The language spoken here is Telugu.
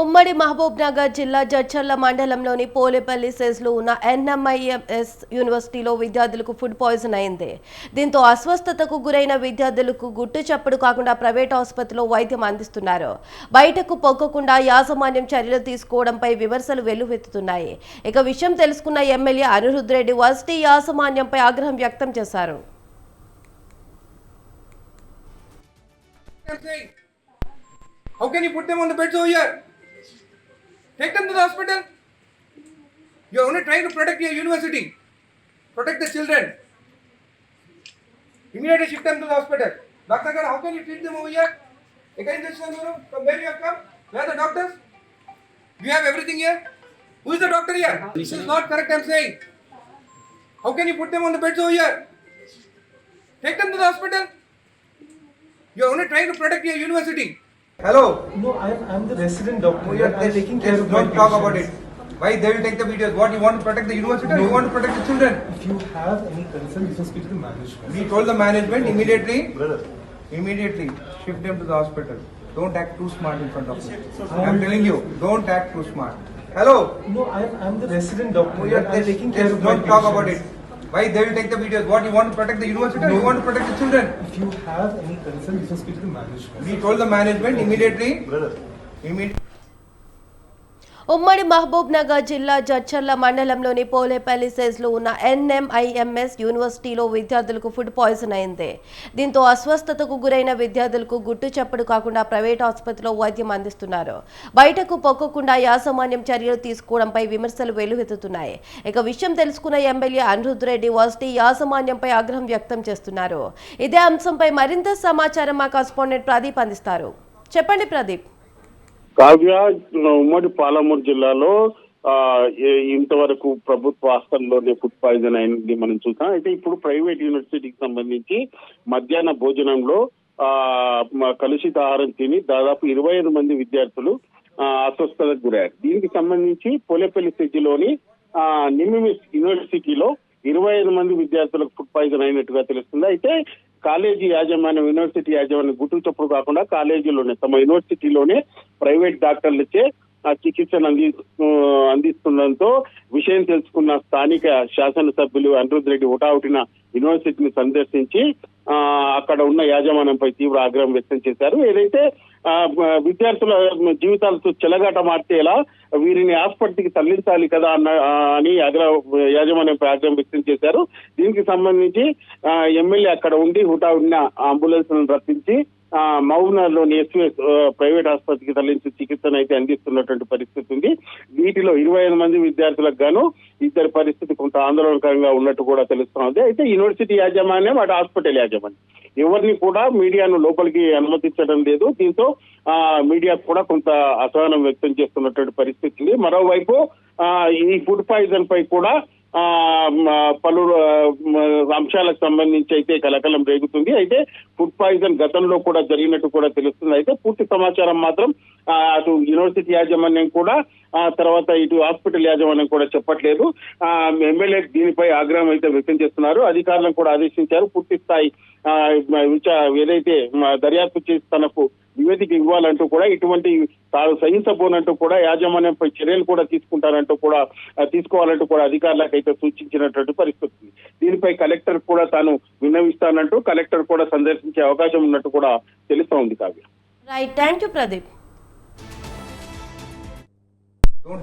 ఉమ్మడి మహబూబ్ నగర్ జిల్లా జడ్చర్ల మండలంలోని పోలేపల్లి సెజ్లో ఉన్న ఎన్ఎంఐఎంఎస్ యూనివర్సిటీలో విద్యార్థులకు ఫుడ్ పాయిజన్ అయింది. దీంతో అస్వస్థతకు గురైన విద్యార్థులకు గుట్టు చప్పుడు కాకుండా ప్రైవేట్ ఆసుపత్రిలో వైద్యం అందిస్తున్నారు. బయటకు పొక్కకుండా యాజమాన్యం చర్యలు తీసుకోవడంపై విమర్శలు వెల్లువెత్తుతున్నాయి. ఇక విషయం తెలుసుకున్న ఎమ్మెల్యే అనిరుద్ రెడ్డి వర్సిటీ యాజమాన్యంపై ఆగ్రహం వ్యక్తం చేశారు. How can you put them on the beds over here? Take them to the hospital. You're only trying to protect your university, protect the children. Immediately shift them to the hospital. Khan, how can you treat them over here? Again, this one, from where you have come? Where are the doctors? Do you have everything here? Who is the doctor here? This is not correct, I'm saying. How can you put them on the beds over here? Take them to the hospital. You're only trying to protect your university. Hello. No, I'm, I'm the resident doctor. You're I'm taking care of my Don't talk about it. Why they will take the videos? What you want to protect the university or you want to protect the children? If you have any concern, you can speak to the management. We told the management immediately, Brother. immediately shift them to the hospital. Don't act too smart in front of me. I'm telling you, don't act too smart. Hello. No, I'm, I'm the resident doctor. You're I'm taking care of my Don't talk about it. patients. Why they will take the videos? What you want to protect the university or you want to protect the children? If you have any concern, you can speak to the management. We told the management immediately, Brother. immediately. ఉమ్మడి మహబూబ్ నగర్ జిల్లా జడ్చర్ల మండలంలోని పోలేపల్లి సెజ్లో ఉన్న ఎన్ఎంఐఎంఎస్ యూనివర్సిటీలో విద్యార్థులకు ఫుడ్ పాయిజన్ అయింది. దీంతో అస్వస్థతకు గురైన విద్యార్థులకు గుట్టు చప్పుడు కాకుండా ప్రైవేట్ ఆసుపత్రిలో వైద్యం అందిస్తున్నారు. బయటకు పొక్కకుండా యాజమాన్యం చర్యలు తీసుకోవడంపై విమర్శలు వెలువెత్తుతున్నాయి ఇక విషయం తెలుసుకున్న ఎమ్మెల్యే అనిరుద్ రెడ్డి వర్సిటీ యాజమాన్యంపై ఆగ్రహం వ్యక్తం చేస్తున్నారు. ఇదే అంశంపై మరింత సమాచారం మా కరస్పాండెంట్ ప్రదీప్ అందిస్తారు. చెప్పండి ప్రదీప్. కావ్య ఉమ్మడి పాలమూరు జిల్లాలో ఆ, ఇంతవరకు ప్రభుత్వ హాస్టల్లోనే ఫుడ్ పాయిజన్ అయింది మనం చూసాం. అయితే ఇప్పుడు ప్రైవేట్ యూనివర్సిటీకి సంబంధించి మధ్యాహ్న భోజనంలో ఆ కలుషిత ఆహారం తిని దాదాపు ఇరవై ఐదు మంది విద్యార్థులు ఆ, అస్వస్థతకు గురయ్యారు. దీనికి సంబంధించి పోలేపల్లి సిటీలోని ఆ, నిమిమిస్ యూనివర్సిటీలో ఇరవై ఐదు మంది విద్యార్థులకు ఫుడ్ పాయిజన్ అయినట్టుగా తెలుస్తుంది. అయితే కాలేజీ యాజమాన్యం యూనివర్సిటీ యాజమాన్యం గుట్టు చప్పుడు కాకుండా కాలేజీలోనే తమ యూనివర్సిటీలోనే ప్రైవేట్ డాక్టర్లచే ఆ చికిత్సను అంది అందిస్తుండటంతో అందిస్తుండడంతో విషయం తెలుసుకున్న స్థానిక శాసనసభ్యులు అనిరుద్ రెడ్డి హుటాహుటిన యూనివర్సిటీని సందర్శించి అక్కడ ఉన్న యాజమాన్యంపై తీవ్ర ఆగ్రహం వ్యక్తం చేశారు. ఏదైతే ఆ, విద్యార్థుల జీవితాలతో చెలగాట మార్చేలా వీరిని ఆసుపత్రికి తరలించాలి కదా అన్న అని ఆగ్రహ యాజమాన్యంపై ఆగ్రహం వ్యక్తం చేశారు. దీనికి సంబంధించి ఆ, ఎమ్మెల్యే అక్కడ ఉండి హుటా ఉన్న అంబులెన్స్ రప్పించి ఆ, మహబూబ్నగర్లోని ప్రైవేట్ ఆసుపత్రికి తరలించి చికిత్సను అయితే అందిస్తున్నటువంటి పరిస్థితి ఉంది. వీటిలో ఇరవై ఐదు మంది విద్యార్థులకు గాను ఇద్దరి పరిస్థితి కొంత ఆందోళనకరంగా ఉన్నట్టు కూడా తెలుస్తున్నది అయితే యూనివర్సిటీ యాజమాన్యం అటు హాస్పిటల్ యాజమాన్యం. ఎవరిని కూడా మీడియాను లోపలికి అనుమతించడం లేదు. దీంతో ఆ మీడియా కూడా కొంత అసహనం వ్యక్తం చేస్తున్నటువంటి పరిస్థితి ఉంది. మరోవైపు ఈ ఫుడ్ పాయిజన్ పై కూడా పలు అంశాలకు సంబంధించి అయితే కలకలం రేగుతుంది. అయితే ఫుడ్ పాయిజన్ గతంలో కూడా జరిగినట్టు కూడా తెలుస్తుంది. అయితే పూర్తి సమాచారం మాత్రం అటు యూనివర్సిటీ యాజమాన్యం కూడా ఆ తర్వాత ఇటు హాస్పిటల్ యాజమాన్యం కూడా చెప్పట్లేదు. ఆ ఎమ్మెల్యే దీనిపై ఆగ్రహం అయితే వ్యక్తం చేస్తున్నారు. అధికారులను కూడా ఆదేశించారు. పూర్తి స్థాయి ఆ, ఏదైతే దర్యాప్తు చేసి తనకు నివేదిక ఇవ్వాలంటూ కూడా ఇటువంటి తాను సహించబోనంటూ కూడా యాజమాన్యంపై చర్యలు కూడా తీసుకుంటారంటూ కూడా తీసుకోవాలంటూ కూడా అధికారులకు అయితే సూచించినటువంటి పరిస్థితి ఉంది. దీనిపై కలెక్టర్ కూడా తాను విన్నవిస్తానంటూ కలెక్టర్ కూడా సందర్శించే అవకాశం ఉన్నట్టు కూడా తెలుస్తోంది Kavya. Right thank you Pradeep